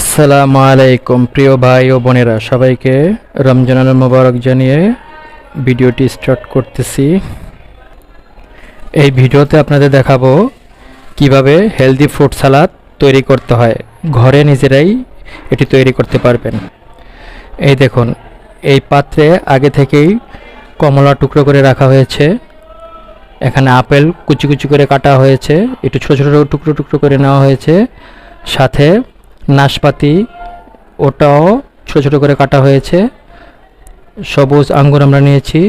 আসসালামু আলাইকুম, প্রিয় ভাই ও বোনেরা। সবাইকে রমজানুল মোবারক জানিয়ে ভিডিওটি স্টার্ট করতেছি। এই ভিডিওতে আপনাদের দেখাবো কীভাবে হেলদি ফ্রুট সালাদ তৈরি করতে হয়। ঘরে নিজেরাই এটি তৈরি করতে পারবেন। এই দেখুন, এই পাত্রে আগে থেকেই কমলা টুকরো করে রাখা হয়েছে। এখানে আপেল কুচি কুচি করে কাটা হয়েছে। একটু ছোটো ছোটো টুকরো টুকরো করে নেওয়া হয়েছে। সাথে নাশপাতি, ওটাও ছোটো ছোটো করে কাটা হয়েছে। সবুজ আঙ্গুর আমরা নিয়েছি।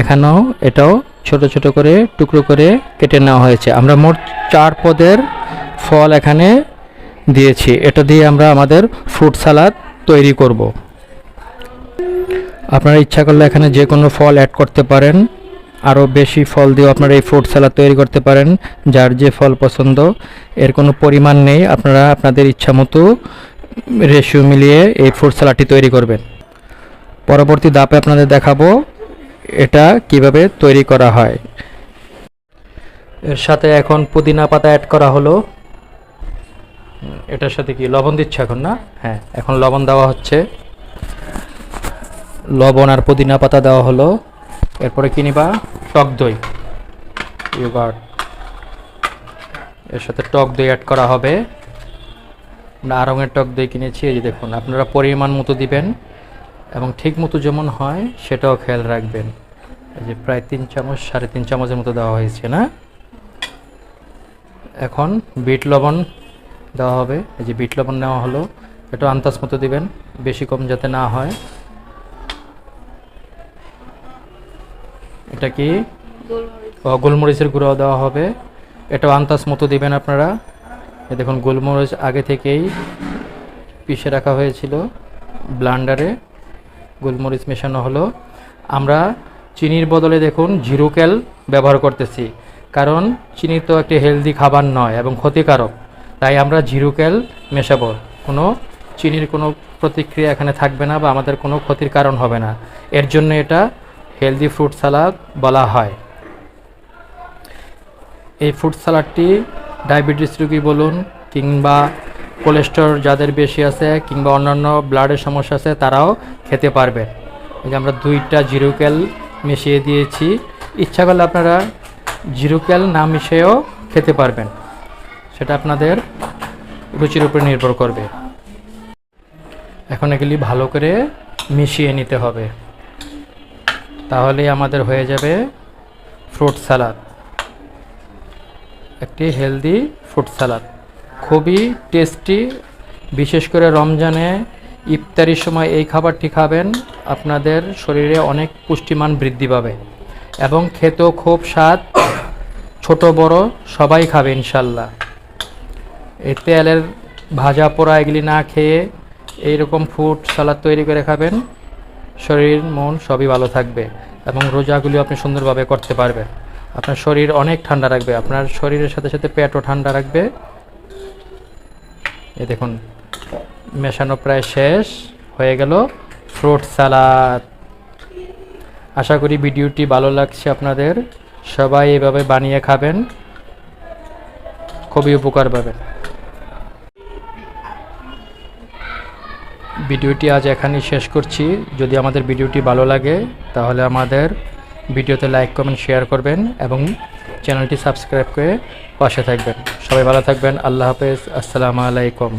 এখানেও এটাও ছোট ছোট করে টুকরো করে কেটে নেওয়া হয়েছে। আমরা মোট চার পদের ফল এখানে দিয়েছি। এটা দিয়ে আমরা আমাদের ফ্রুট সালাদ তৈরি করব। আপনারা ইচ্ছা করলে এখানে যে কোনো ফল অ্যাড করতে পারেন। আরও বেশি ফল দিয়েও আপনারা এই ফ্রুট সালাদ তৈরি করতে পারেন, যার যে ফল পছন্দ। এর কোনো পরিমাণ নেই, আপনারা আপনাদের ইচ্ছা মতো রেশিও মিলিয়ে এই ফ্রুট স্যালাডটি তৈরি করবেন। পরবর্তী ধাপে আপনাদের দেখাবো এটা কীভাবে তৈরি করা হয়। এর সাথে এখন পুদিনা পাতা অ্যাড করা হলো। এটার সাথে কি, লবণ দিচ্ছে এখন না? হ্যাঁ এখন লবণ দেওয়া হচ্ছে। লবণ আর পুদিনা পাতা দেওয়া হলো। এরপরে কি নিবা? টক দই। ইয়োগার্ট এর সাথে টক দই অ্যাড করা হবে। আমরা আরঙের টক দই কিনেছি, এই যে দেখুন, আপনারা পরিমাণ মতো দিবেন এবং ঠিক মতো যেমন হয় সেটাও খেয়াল রাখবেন। এই যে প্রায় তিন চামচ, সাড়ে তিন চামচের মতো দেওয়া হয়েছে, না? এখন বিট লবণ দেওয়া হবে। এই যে বিট লবণ নেওয়া হলো এটা আন্দাজ মতো দিবেন, বেশি কম যাতে না হয়। এটা কি? গোলমরিচের গুঁড়ো দেওয়া হবে। এটাও আন্দাজ মতো দিবেন আপনারা। দেখুন, গোলমরিচ আগে থেকেই পিষে রাখা হয়েছিল। ব্লান্ডারে গোলমরিচ মেশানো হলো। আমরা চিনির বদলে দেখুন জিরুকেল ব্যবহার করতেছি। কারণ চিনি তো একটি হেলদি খাবার নয় এবং ক্ষতিকারক। তাই আমরা জিরুকেল মেশাবো। কোনো চিনির কোনো প্রতিক্রিয়া এখানে থাকবে না বা আমাদের কোনো ক্ষতির কারণ হবে না। এর জন্য এটা হেলদি ফ্রুট সালাদ বলা হয়। এই ফ্রুট সালাডটি ডায়াবেটিস রোগী বলুন কিংবা কোলেস্টোর যাদের বেশি আছে কিংবা অন্যান্য ব্লাডের সমস্যা আছে তারাও খেতে পারবে। এই যে আমরা দুইটা জিরোক্যাল মিশিয়ে দিয়েছি। ইচ্ছা করলে আপনারা জিরোক্যাল না মিশিয়েও খেতে পারবেন। সেটা আপনাদের রুচির উপর নির্ভর করবে। এখন এগুলি ভালো করে মিশিয়ে নিতে হবে। তাহলেই আমাদের হয়ে যাবে ফ্রুট সালাদ একটি হেলদি ফ্রুট সালাদ খুবই টেস্টি, বিশেষ করে রমজানে ইফতারির সময় এই খাবারটি খাবেন, আপনাদের শরীরে অনেক পুষ্টিমান বৃদ্ধি পাবে এবং খেতেও খুব স্বাদ। ছোট, বড় সবাই খাবে ইনশাল্লাহ এই তেলের ভাজা পোড়া এগুলি না খেয়ে এইরকম ফ্রুট সালাদ তৈরি করে খাবেন। শরীর, মন সবই ভালো থাকবে এবং রোজাগুলিও আপনি সুন্দরভাবে করতে পারবেন আপনার শরীর অনেক ঠান্ডা রাখবে। আপনার শরীরের সাথে সাথে পেটও ঠান্ডা রাখবে। এ দেখুন, মেশানো প্রায় শেষ, হয়ে গেল ফ্রুট সালাদ। আশা করি ভিডিওটি ভালো লাগছে আপনাদের। সবাই এভাবে বানিয়ে খাবেন। খুবই উপকার পাবেন। ভিডিওটি আজ এখানেই শেষ করছি। যদি আমাদের ভিডিওটি ভালো লাগে, তাহলে আমাদের ভিডিওতে লাইক, কমেন্ট, শেয়ার করবেন এবং চ্যানেলটি সাবস্ক্রাইব করে পাশে থাকবেন। সবাই ভালো থাকবেন। আল্লাহ হাফেজ। আসসালামু আলাইকুম।